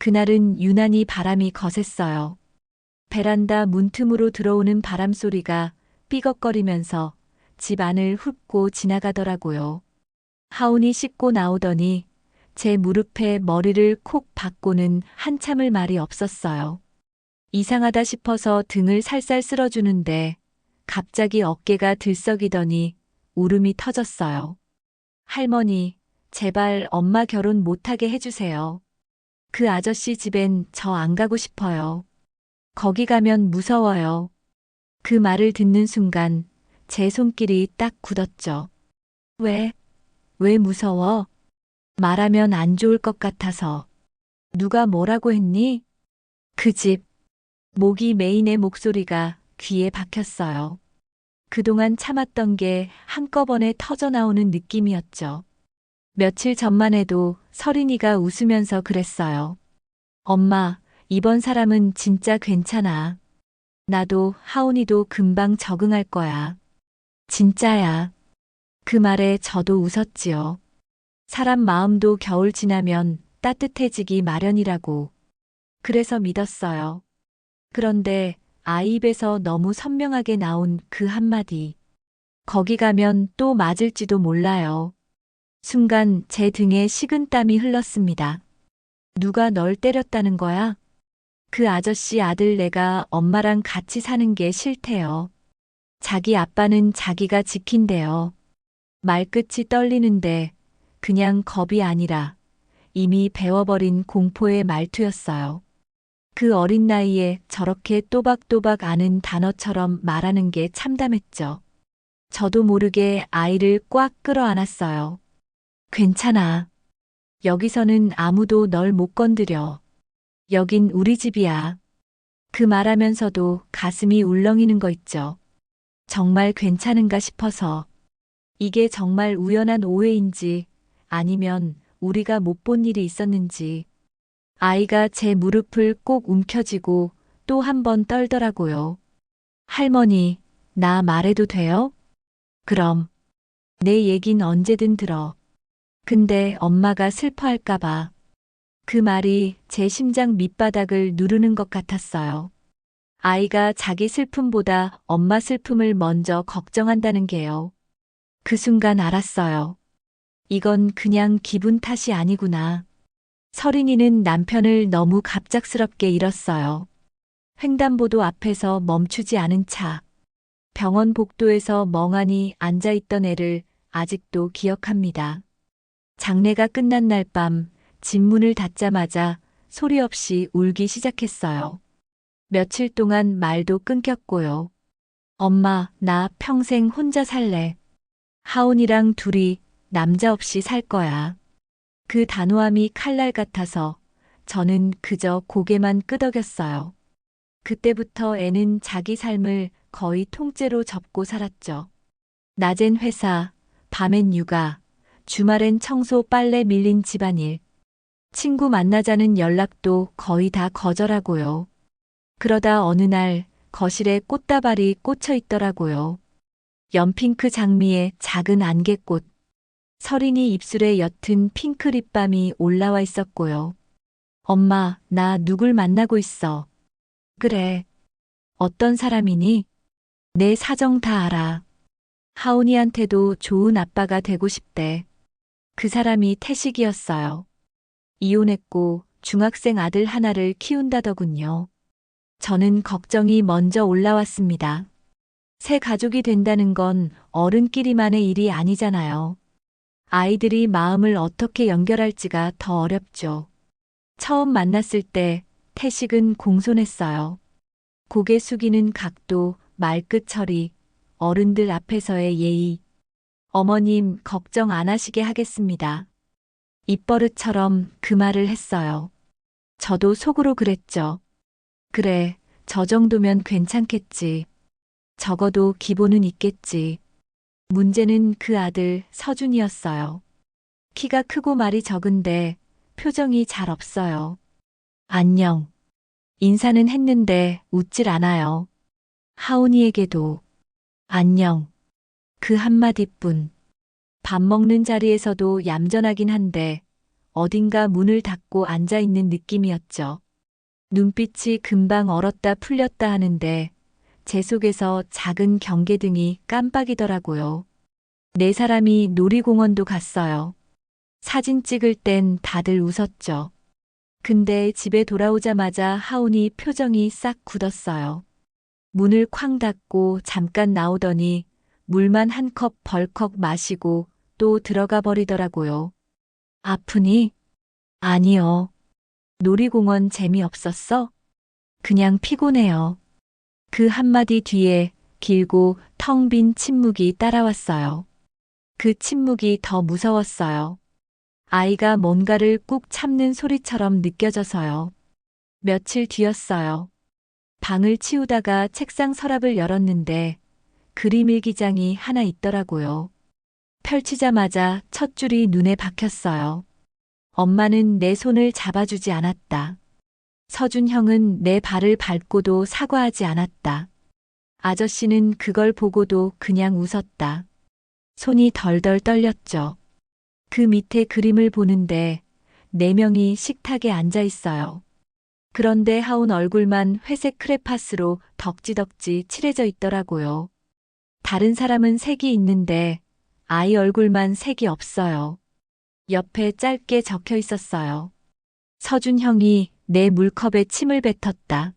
그날은 유난히 바람이 거셌어요. 베란다 문틈으로 들어오는 바람 소리가 삐걱거리면서 집 안을 훑고 지나가더라고요. 하온이 씻고 나오더니 제 무릎에 머리를 콕 박고는 한참을 말이 없었어요. 이상하다 싶어서 등을 살살 쓸어주는데 갑자기 어깨가 들썩이더니 울음이 터졌어요. 할머니, 제발 엄마 결혼 못하게 해주세요. 그 아저씨 집엔 저 안 가고 싶어요. 거기 가면 무서워요. 그 말을 듣는 순간 제 손길이 딱 굳었죠. 왜? 왜 무서워? 말하면 안 좋을 것 같아서. 누가 뭐라고 했니? 그 집. 목이 메인의 목소리가 귀에 박혔어요. 그동안 참았던 게 한꺼번에 터져나오는 느낌이었죠. 며칠 전만 해도 서린이가 웃으면서 그랬어요. 엄마, 이번 사람은 진짜 괜찮아. 나도 하온이도 금방 적응할 거야. 진짜야. 그 말에 저도 웃었지요. 사람 마음도 겨울 지나면 따뜻해지기 마련이라고. 그래서 믿었어요. 그런데 아이 입에서 너무 선명하게 나온 그 한마디. 거기 가면 또 맞을지도 몰라요. 순간 제 등에 식은땀이 흘렀습니다. 누가 널 때렸다는 거야? 그 아저씨 아들 내가 엄마랑 같이 사는 게 싫대요. 자기 아빠는 자기가 지킨대요. 말끝이 떨리는데 그냥 겁이 아니라 이미 배워버린 공포의 말투였어요. 그 어린 나이에 저렇게 또박또박 아는 단어처럼 말하는 게 참담했죠. 저도 모르게 아이를 꽉 끌어안았어요. 괜찮아. 여기서는 아무도 널 못 건드려. 여긴 우리 집이야. 그 말하면서도 가슴이 울렁이는 거 있죠. 정말 괜찮은가 싶어서. 이게 정말 우연한 오해인지 아니면 우리가 못 본 일이 있었는지. 아이가 제 무릎을 꼭 움켜쥐고 또 한 번 떨더라고요. 할머니, 나 말해도 돼요? 그럼. 내 얘긴 언제든 들어. 근데 엄마가 슬퍼할까봐. 그 말이 제 심장 밑바닥을 누르는 것 같았어요. 아이가 자기 슬픔보다 엄마 슬픔을 먼저 걱정한다는 게요. 그 순간 알았어요. 이건 그냥 기분 탓이 아니구나. 서린이는 남편을 너무 갑작스럽게 잃었어요. 횡단보도 앞에서 멈추지 않은 차. 병원 복도에서 멍하니 앉아있던 애를 아직도 기억합니다. 장례가 끝난 날 밤, 집 문을 닫자마자 소리 없이 울기 시작했어요. 며칠 동안 말도 끊겼고요. 엄마, 나 평생 혼자 살래. 하온이랑 둘이 남자 없이 살 거야. 그 단호함이 칼날 같아서 저는 그저 고개만 끄덕였어요. 그때부터 애는 자기 삶을 거의 통째로 접고 살았죠. 낮엔 회사, 밤엔 육아, 주말엔 청소 빨래 밀린 집안일. 친구 만나자는 연락도 거의 다 거절하고요. 그러다 어느 날 거실에 꽃다발이 꽂혀 있더라고요. 연핑크 장미의 작은 안개꽃. 서린이 입술에 옅은 핑크 립밤이 올라와 있었고요. 엄마, 나 누굴 만나고 있어. 그래. 어떤 사람이니? 내 사정 다 알아. 하온이한테도 좋은 아빠가 되고 싶대. 그 사람이 태식이었어요. 이혼했고 중학생 아들 하나를 키운다더군요. 저는 걱정이 먼저 올라왔습니다. 새 가족이 된다는 건 어른끼리만의 일이 아니잖아요. 아이들이 마음을 어떻게 연결할지가 더 어렵죠. 처음 만났을 때 태식은 공손했어요. 고개 숙이는 각도, 말끝 처리, 어른들 앞에서의 예의. 어머님 걱정 안 하시게 하겠습니다. 입버릇처럼 그 말을 했어요. 저도 속으로 그랬죠. 그래, 저 정도면 괜찮겠지. 적어도 기본은 있겠지. 문제는 그 아들 서준이었어요. 키가 크고 말이 적은데 표정이 잘 없어요. 안녕. 인사는 했는데 웃질 않아요. 하온이에게도 안녕. 그 한마디뿐. 밥 먹는 자리에서도 얌전하긴 한데 어딘가 문을 닫고 앉아 있는 느낌이었죠. 눈빛이 금방 얼었다 풀렸다 하는데 제 속에서 작은 경계등이 깜빡이더라고요. 네 사람이 놀이공원도 갔어요. 사진 찍을 땐 다들 웃었죠. 근데 집에 돌아오자마자 하온이 표정이 싹 굳었어요. 문을 쾅 닫고 잠깐 나오더니 물만 한 컵 벌컥 마시고 또 들어가 버리더라고요. 아프니? 아니요. 놀이공원 재미없었어? 그냥 피곤해요. 그 한마디 뒤에 길고 텅 빈 침묵이 따라왔어요. 그 침묵이 더 무서웠어요. 아이가 뭔가를 꾹 참는 소리처럼 느껴져서요. 며칠 뒤였어요. 방을 치우다가 책상 서랍을 열었는데 그림 일기장이 하나 있더라고요. 펼치자마자 첫 줄이 눈에 박혔어요. 엄마는 내 손을 잡아주지 않았다. 서준 형은 내 발을 밟고도 사과하지 않았다. 아저씨는 그걸 보고도 그냥 웃었다. 손이 덜덜 떨렸죠. 그 밑에 그림을 보는데 네 명이 식탁에 앉아 있어요. 그런데 하온 얼굴만 회색 크레파스로 덕지덕지 칠해져 있더라고요. 다른 사람은 색이 있는데 아이 얼굴만 색이 없어요. 옆에 짧게 적혀 있었어요. 서준 형이 내 물컵에 침을 뱉었다.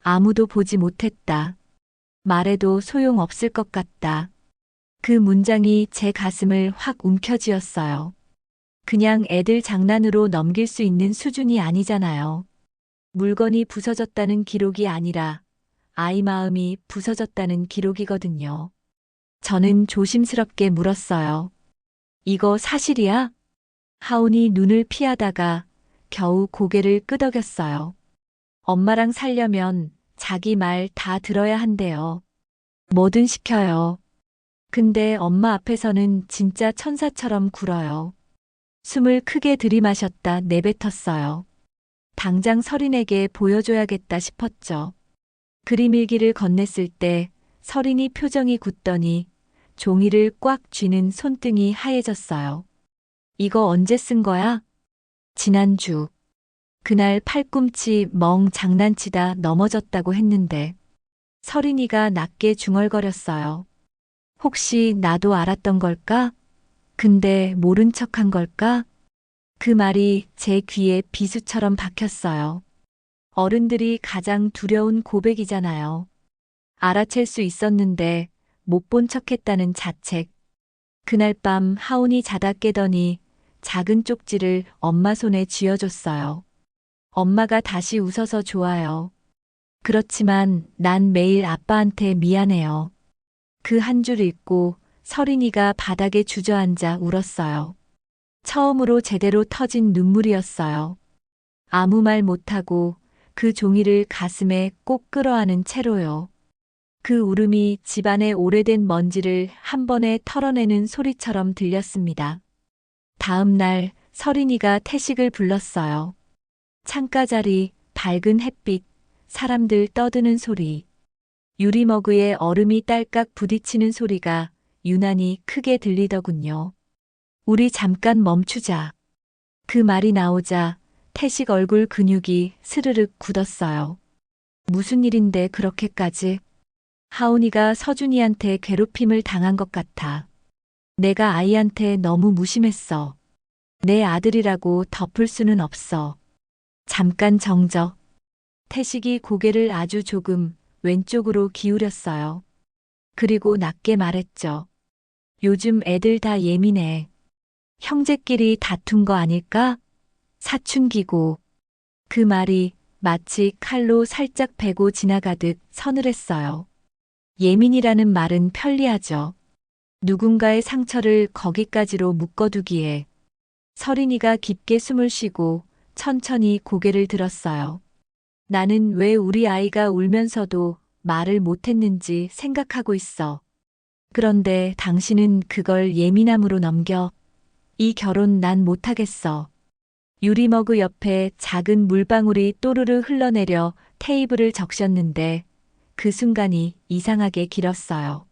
아무도 보지 못했다. 말해도 소용 없을 것 같다. 그 문장이 제 가슴을 확 움켜쥐었어요. 그냥 애들 장난으로 넘길 수 있는 수준이 아니잖아요. 물건이 부서졌다는 기록이 아니라 아이 마음이 부서졌다는 기록이거든요. 저는 조심스럽게 물었어요. 이거 사실이야? 하온이 눈을 피하다가 겨우 고개를 끄덕였어요. 엄마랑 살려면 자기 말 다 들어야 한대요. 뭐든 시켜요. 근데 엄마 앞에서는 진짜 천사처럼 굴어요. 숨을 크게 들이마셨다 내뱉었어요. 당장 서린에게 보여줘야겠다 싶었죠. 그림 일기를 건넸을 때 서린이 표정이 굳더니 종이를 꽉 쥐는 손등이 하얘졌어요. 이거 언제 쓴 거야? 지난주. 그날 팔꿈치 멍 장난치다 넘어졌다고 했는데 서린이가 낮게 중얼거렸어요. 혹시 나도 알았던 걸까? 근데 모른 척한 걸까? 그 말이 제 귀에 비수처럼 박혔어요. 어른들이 가장 두려운 고백이잖아요. 알아챌 수 있었는데 못 본 척했다는 자책. 그날 밤 하온이 자다 깨더니 작은 쪽지를 엄마 손에 쥐어줬어요. 엄마가 다시 웃어서 좋아요. 그렇지만 난 매일 아빠한테 미안해요. 그 한 줄 읽고 서린이가 바닥에 주저앉아 울었어요. 처음으로 제대로 터진 눈물이었어요. 아무 말 못하고 그 종이를 가슴에 꼭 끌어안은 채로요. 그 울음이 집안의 오래된 먼지를 한 번에 털어내는 소리처럼 들렸습니다. 다음 날 서린이가 태식을 불렀어요. 창가 자리, 밝은 햇빛, 사람들 떠드는 소리. 유리머그에 얼음이 딸깍 부딪히는 소리가 유난히 크게 들리더군요. 우리 잠깐 멈추자. 그 말이 나오자 태식 얼굴 근육이 스르륵 굳었어요. 무슨 일인데 그렇게까지? 하온이가 서준이한테 괴롭힘을 당한 것 같아. 내가 아이한테 너무 무심했어. 내 아들이라고 덮을 수는 없어. 잠깐 정적. 태식이 고개를 아주 조금 왼쪽으로 기울였어요. 그리고 낮게 말했죠. 요즘 애들 다 예민해. 형제끼리 다툰 거 아닐까? 사춘기고. 그 말이 마치 칼로 살짝 베고 지나가듯 서늘했어요. 예민이라는 말은 편리하죠. 누군가의 상처를 거기까지로 묶어두기에 서린이가 깊게 숨을 쉬고 천천히 고개를 들었어요. 나는 왜 우리 아이가 울면서도 말을 못했는지 생각하고 있어. 그런데 당신은 그걸 예민함으로 넘겨. 이 결혼 난 못하겠어. 유리머그 옆에 작은 물방울이 또르르 흘러내려 테이블을 적셨는데 그 순간이 이상하게 길었어요.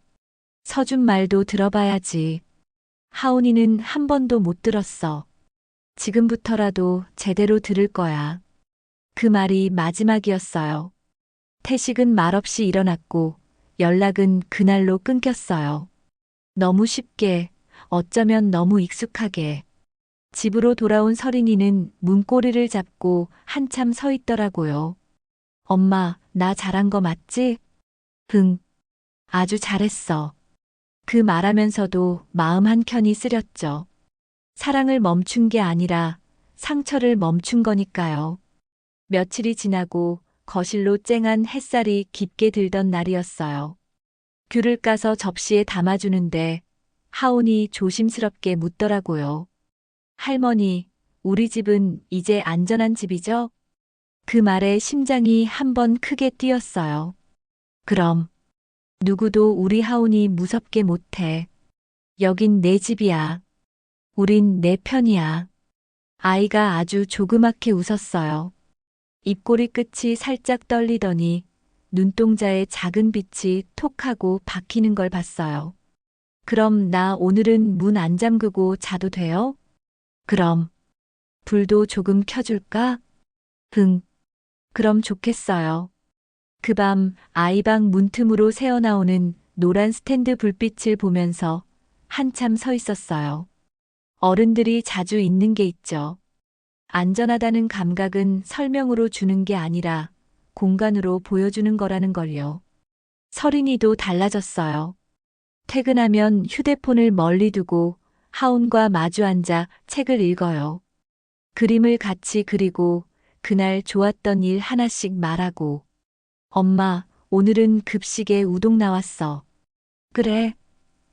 서준 말도 들어봐야지. 하온이는 한 번도 못 들었어. 지금부터라도 제대로 들을 거야. 그 말이 마지막이었어요. 태식은 말없이 일어났고 연락은 그날로 끊겼어요. 너무 쉽게, 어쩌면 너무 익숙하게. 집으로 돌아온 서린이는 문고리를 잡고 한참 서 있더라고요. 엄마, 나 잘한 거 맞지? 응. 아주 잘했어. 그 말하면서도 마음 한켠이 쓰렸죠. 사랑을 멈춘 게 아니라 상처를 멈춘 거니까요. 며칠이 지나고 거실로 쨍한 햇살이 깊게 들던 날이었어요. 귤을 까서 접시에 담아주는데 하온이 조심스럽게 묻더라고요. 할머니, 우리 집은 이제 안전한 집이죠? 그 말에 심장이 한 번 크게 뛰었어요. 그럼, 누구도 우리 하온이 무섭게 못해. 여긴 내 집이야. 우린 내 편이야. 아이가 아주 조그맣게 웃었어요. 입꼬리 끝이 살짝 떨리더니 눈동자에 작은 빛이 톡 하고 박히는 걸 봤어요. 그럼 나 오늘은 문 안 잠그고 자도 돼요? 그럼. 불도 조금 켜줄까? 응. 그럼 좋겠어요. 그 밤 아이방 문틈으로 새어나오는 노란 스탠드 불빛을 보면서 한참 서 있었어요. 어른들이 자주 있는 게 있죠. 안전하다는 감각은 설명으로 주는 게 아니라 공간으로 보여주는 거라는 걸요. 서린이도 달라졌어요. 퇴근하면 휴대폰을 멀리 두고 하온과 마주 앉아 책을 읽어요. 그림을 같이 그리고 그날 좋았던 일 하나씩 말하고 엄마, 오늘은 급식에 우동 나왔어. 그래.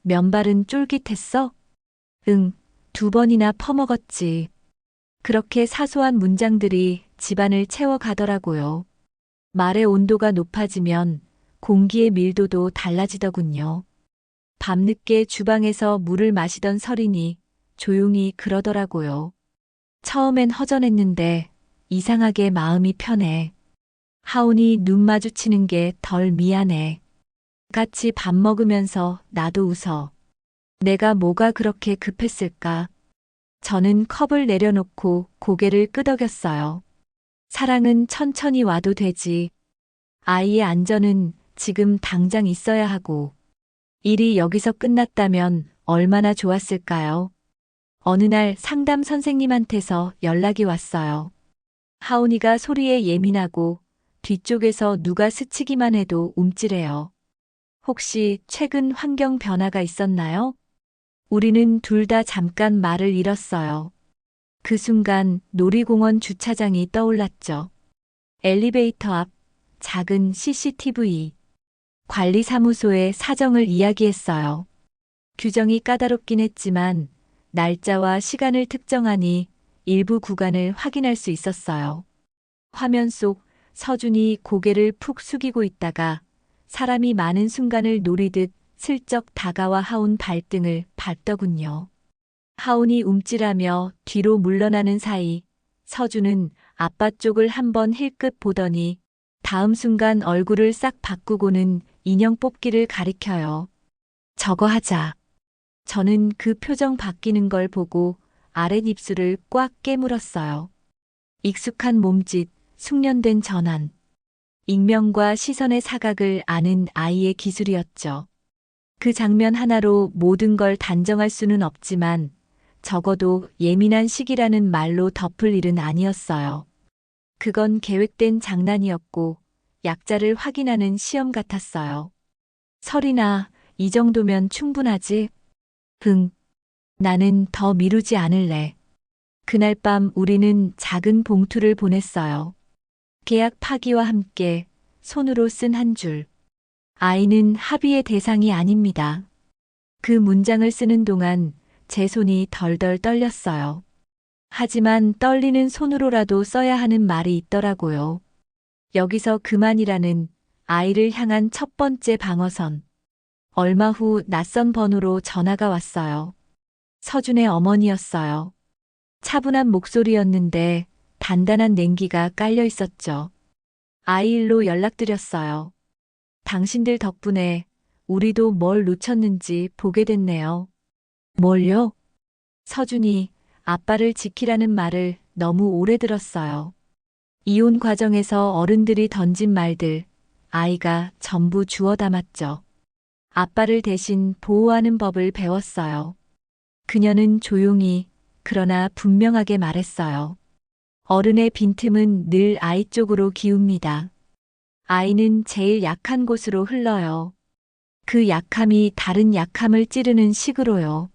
면발은 쫄깃했어? 응, 두 번이나 퍼먹었지. 그렇게 사소한 문장들이 집안을 채워가더라고요. 말의 온도가 높아지면 공기의 밀도도 달라지더군요. 밤늦게 주방에서 물을 마시던 서린이 조용히 그러더라고요. 처음엔 허전했는데 이상하게 마음이 편해. 하온이 눈 마주치는 게 덜 미안해. 같이 밥 먹으면서 나도 웃어. 내가 뭐가 그렇게 급했을까? 저는 컵을 내려놓고 고개를 끄덕였어요. 사랑은 천천히 와도 되지. 아이의 안전은 지금 당장 있어야 하고. 일이 여기서 끝났다면 얼마나 좋았을까요? 어느 날 상담 선생님한테서 연락이 왔어요. 하온이가 소리에 예민하고 뒤쪽에서 누가 스치기만 해도 움찔해요. 혹시 최근 환경 변화가 있었나요? 우리는 둘 다 잠깐 말을 잃었어요. 그 순간 놀이공원 주차장이 떠올랐죠. 엘리베이터 앞 작은 CCTV. 관리사무소의 사정을 이야기했어요. 규정이 까다롭긴 했지만 날짜와 시간을 특정하니 일부 구간을 확인할 수 있었어요. 화면 속 서준이 고개를 푹 숙이고 있다가 사람이 많은 순간을 노리듯 슬쩍 다가와 하온 발등을 밟더군요. 하온이 움찔하며 뒤로 물러나는 사이 서준은 아빠 쪽을 한번 힐끗 보더니 다음 순간 얼굴을 싹 바꾸고는 인형 뽑기를 가리켜요. 저거 하자. 저는 그 표정 바뀌는 걸 보고 아랫입술을 꽉 깨물었어요. 익숙한 몸짓, 숙련된 전환. 익명과 시선의 사각을 아는 아이의 기술이었죠. 그 장면 하나로 모든 걸 단정할 수는 없지만 적어도 예민한 시기라는 말로 덮을 일은 아니었어요. 그건 계획된 장난이었고 약자를 확인하는 시험 같았어요. 설이나 이 정도면 충분하지? 흥. 나는 더 미루지 않을래. 그날 밤 우리는 작은 봉투를 보냈어요. 계약 파기와 함께 손으로 쓴 한 줄. 아이는 합의의 대상이 아닙니다. 그 문장을 쓰는 동안 제 손이 덜덜 떨렸어요. 하지만 떨리는 손으로라도 써야 하는 말이 있더라고요. 여기서 그만이라는 아이를 향한 첫 번째 방어선. 얼마 후 낯선 번호로 전화가 왔어요. 서준의 어머니였어요. 차분한 목소리였는데 단단한 냉기가 깔려 있었죠. 아이일로 연락드렸어요. 당신들 덕분에 우리도 뭘 놓쳤는지 보게 됐네요. 뭘요? 서준이 아빠를 지키라는 말을 너무 오래 들었어요. 이혼 과정에서 어른들이 던진 말들, 아이가 전부 주워 담았죠. 아빠를 대신 보호하는 법을 배웠어요. 그녀는 조용히, 그러나 분명하게 말했어요. 어른의 빈틈은 늘 아이 쪽으로 기웁니다. 아이는 제일 약한 곳으로 흘러요. 그 약함이 다른 약함을 찌르는 식으로요.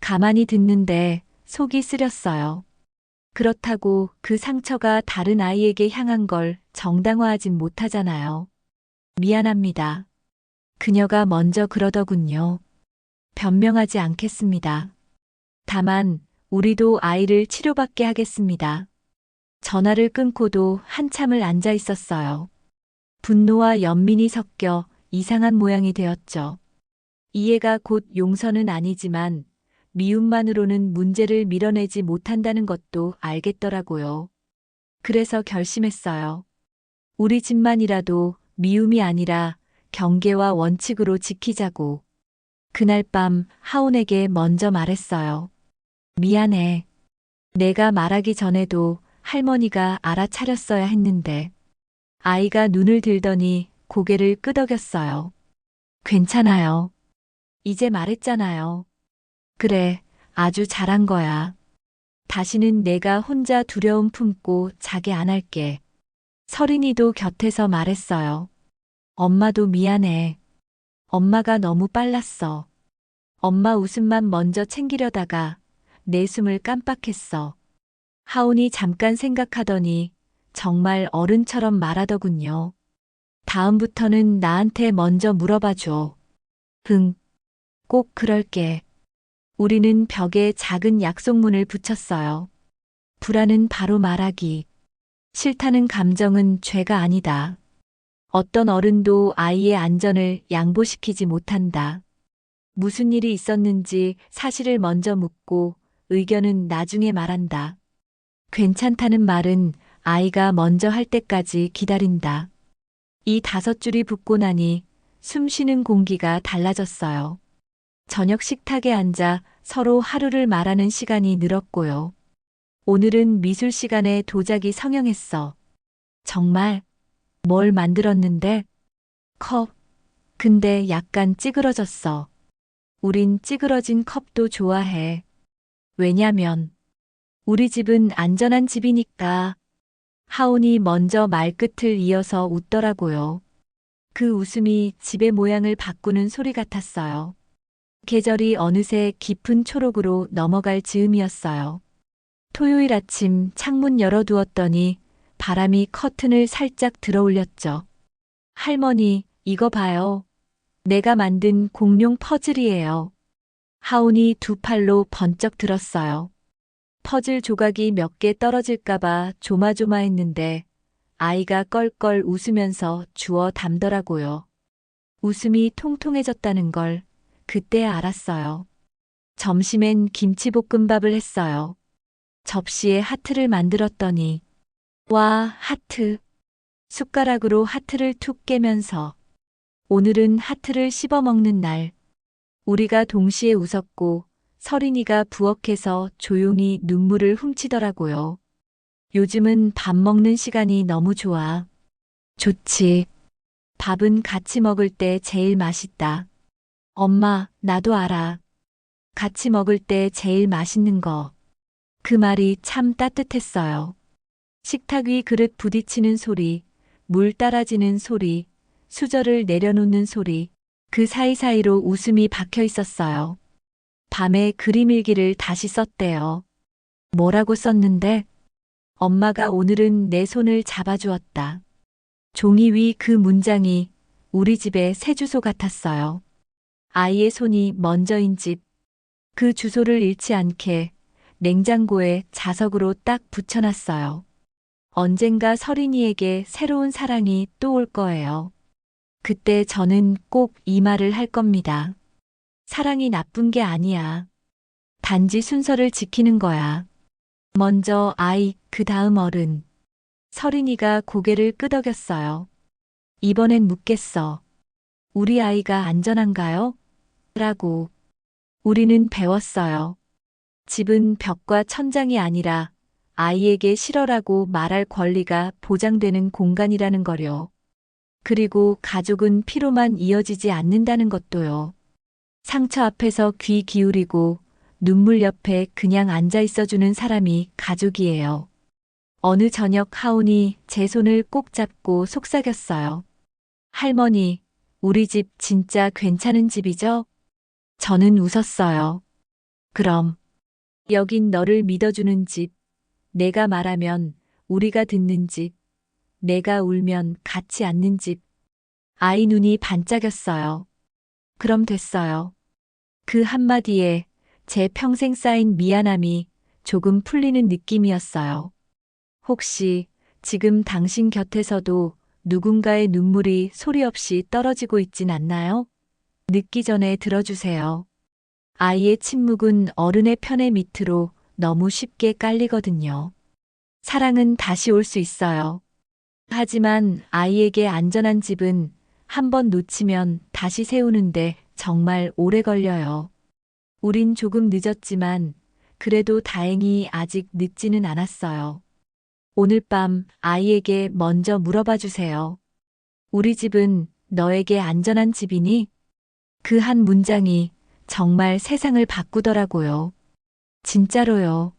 가만히 듣는데 속이 쓰렸어요. 그렇다고 그 상처가 다른 아이에게 향한 걸 정당화하진 못하잖아요. 미안합니다. 그녀가 먼저 그러더군요. 변명하지 않겠습니다. 다만, 우리도 아이를 치료받게 하겠습니다. 전화를 끊고도 한참을 앉아 있었어요. 분노와 연민이 섞여 이상한 모양이 되었죠. 이해가 곧 용서는 아니지만 미움만으로는 문제를 밀어내지 못한다는 것도 알겠더라고요. 그래서 결심했어요. 우리 집만이라도 미움이 아니라 경계와 원칙으로 지키자고. 그날 밤 하온에게 먼저 말했어요. 미안해. 내가 말하기 전에도 할머니가 알아차렸어야 했는데. 아이가 눈을 들더니 고개를 끄덕였어요. 괜찮아요. 이제 말했잖아요. 그래, 아주 잘한 거야. 다시는 내가 혼자 두려움 품고 자게 안 할게. 서린이도 곁에서 말했어요. 엄마도 미안해. 엄마가 너무 빨랐어. 엄마 웃음만 먼저 챙기려다가 내 숨을 깜빡했어. 하온이 잠깐 생각하더니 정말 어른처럼 말하더군요. 다음부터는 나한테 먼저 물어봐 줘. 응. 꼭 그럴게. 우리는 벽에 작은 약속문을 붙였어요. 불안은 바로 말하기. 싫다는 감정은 죄가 아니다. 어떤 어른도 아이의 안전을 양보시키지 못한다. 무슨 일이 있었는지 사실을 먼저 묻고 의견은 나중에 말한다. 괜찮다는 말은 아이가 먼저 할 때까지 기다린다. 이 다섯 줄이 붙고 나니 숨 쉬는 공기가 달라졌어요. 저녁 식탁에 앉아 서로 하루를 말하는 시간이 늘었고요. 오늘은 미술 시간에 도자기 성형했어. 정말 뭘 만들었는데? 컵. 근데 약간 찌그러졌어. 우린 찌그러진 컵도 좋아해. 왜냐면 우리 집은 안전한 집이니까. 하온이 먼저 말끝을 이어서 웃더라고요. 그 웃음이 집의 모양을 바꾸는 소리 같았어요. 계절이 어느새 깊은 초록으로 넘어갈 즈음이었어요. 토요일 아침 창문 열어두었더니 바람이 커튼을 살짝 들어올렸죠. 할머니, 이거 봐요. 내가 만든 공룡 퍼즐이에요. 하온이 두 팔로 번쩍 들었어요. 퍼즐 조각이 몇 개 떨어질까봐 조마조마했는데 아이가 껄껄 웃으면서 주워 담더라고요. 웃음이 통통해졌다는 걸 그때 알았어요. 점심엔 김치볶음밥을 했어요. 접시에 하트를 만들었더니 와, 하트. 숟가락으로 하트를 툭 깨면서 오늘은 하트를 씹어 먹는 날. 우리가 동시에 웃었고 서린이가 부엌에서 조용히 눈물을 훔치더라고요. 요즘은 밥 먹는 시간이 너무 좋아. 좋지. 밥은 같이 먹을 때 제일 맛있다. 엄마, 나도 알아. 같이 먹을 때 제일 맛있는 거. 그 말이 참 따뜻했어요. 식탁 위 그릇 부딪히는 소리, 물 따라지는 소리, 수저를 내려놓는 소리, 그 사이사이로 웃음이 박혀 있었어요. 밤에 그림 일기를 다시 썼대요. 뭐라고 썼는데? 엄마가 오늘은 내 손을 잡아주었다. 종이 위 그 문장이 우리 집의 새 주소 같았어요. 아이의 손이 먼저인 집. 그 주소를 잃지 않게 냉장고에 자석으로 딱 붙여놨어요. 언젠가 서린이에게 새로운 사랑이 또 올 거예요. 그때 저는 꼭 이 말을 할 겁니다. 사랑이 나쁜 게 아니야. 단지 순서를 지키는 거야. 먼저 아이, 그 다음 어른. 서린이가 고개를 끄덕였어요. 이번엔 묻겠어. 우리 아이가 안전한가요? 라고. 우리는 배웠어요. 집은 벽과 천장이 아니라 아이에게 싫어라고 말할 권리가 보장되는 공간이라는 거요. 그리고 가족은 피로만 이어지지 않는다는 것도요. 상처 앞에서 귀 기울이고 눈물 옆에 그냥 앉아 있어주는 사람이 가족이에요. 어느 저녁 하온이 제 손을 꼭 잡고 속삭였어요. 할머니, 우리 집 진짜 괜찮은 집이죠? 저는 웃었어요. 그럼, 여긴 너를 믿어주는 집, 내가 말하면 우리가 듣는 집, 내가 울면 같이 앉는 집. 아이 눈이 반짝였어요. 그럼 됐어요. 그 한마디에 제 평생 쌓인 미안함이 조금 풀리는 느낌이었어요. 혹시 지금 당신 곁에서도 누군가의 눈물이 소리 없이 떨어지고 있진 않나요? 늦기 전에 들어주세요. 아이의 침묵은 어른의 편의 밑으로 너무 쉽게 깔리거든요. 사랑은 다시 올 수 있어요. 하지만 아이에게 안전한 집은 한 번 놓치면 다시 세우는데 정말 오래 걸려요. 우린 조금 늦었지만 그래도 다행히 아직 늦지는 않았어요. 오늘 밤 아이에게 먼저 물어봐 주세요. 우리 집은 너에게 안전한 집이니? 그 한 문장이 정말 세상을 바꾸더라고요. 진짜로요.